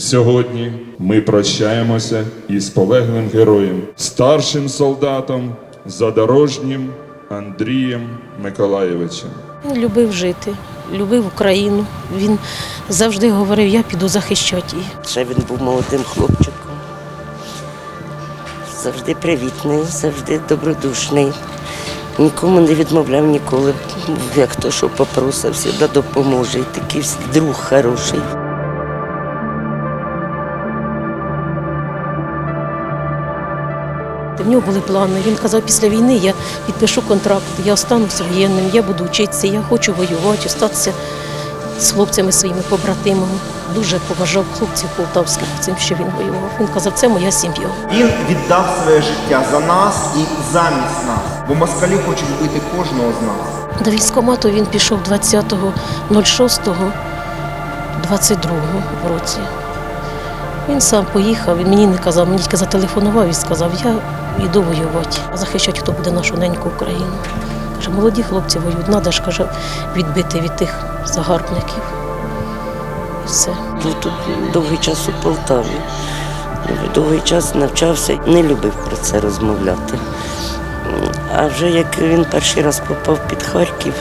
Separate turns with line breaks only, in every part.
Сьогодні ми прощаємося із полеглим героєм, старшим солдатом, задорожнім Андрієм Миколаєвичем.
Він любив жити, любив Україну. Він завжди говорив, я піду захищати її.
Ще він був молодим хлопчиком. Завжди привітний, завжди добродушний. Нікому не відмовляв ніколи. Як хто що попросив, завжди допоможе. І такий друг хороший.
В нього були плани. Він казав, після війни я підпишу контракт, я остануся воєнним, я буду вчитися, я хочу воювати, остатися з хлопцями своїми побратимами. Дуже поважав хлопців полтавських цим, що він воював. Він казав, це моя сім'я.
Він віддав своє життя за нас і замість нас, бо москалі хочуть вбити кожного з нас.
До військкомату він пішов 20.06.22 році. Він сам поїхав, він мені не казав, мені тільки зателефонував і сказав, я йду воювати, а захищати, хто буде нашу неньку Україну. Каже, молоді хлопці воюють, треба ж каже, відбити від тих загарбників. І все.
Був тут довгий час у Полтаві. Довгий час навчався, не любив про це розмовляти. А вже як він перший раз попав під Харків,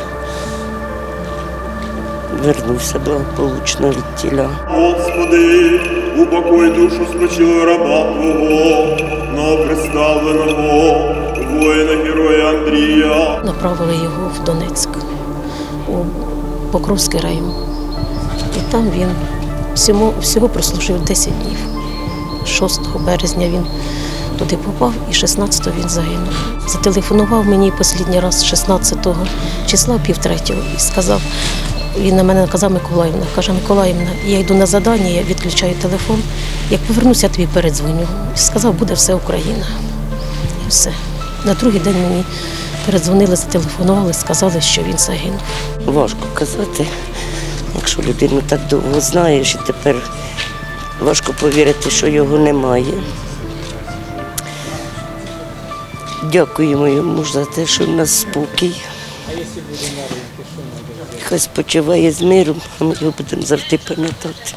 вернувся благополучно від тіля.
Господи, упокой душу спочилого раба Твого, новоприставленого воїна героя Андрія.
Направили його в Донецьк, у Покровський район. І там він всього, всього прослужив 10 днів. 6 березня він туди попав і 16-го він загинув. Зателефонував мені останній раз 16 числа, півтретього, і сказав, він на мене наказав Миколаївна. Каже, Миколаївна, я йду на завдання, я відключаю телефон. Як повернуся, я тобі передзвоню. Сказав, буде все Україна. І все. На другий день мені передзвонили, зателефонували, сказали, що він загинув.
Важко казати, якщо людину так довго знаєш, і тепер важко повірити, що його немає. Дякуємо йому за те, що в нас спокій. Хай спочиває з миром, а ми його будемо завжди пам'ятати.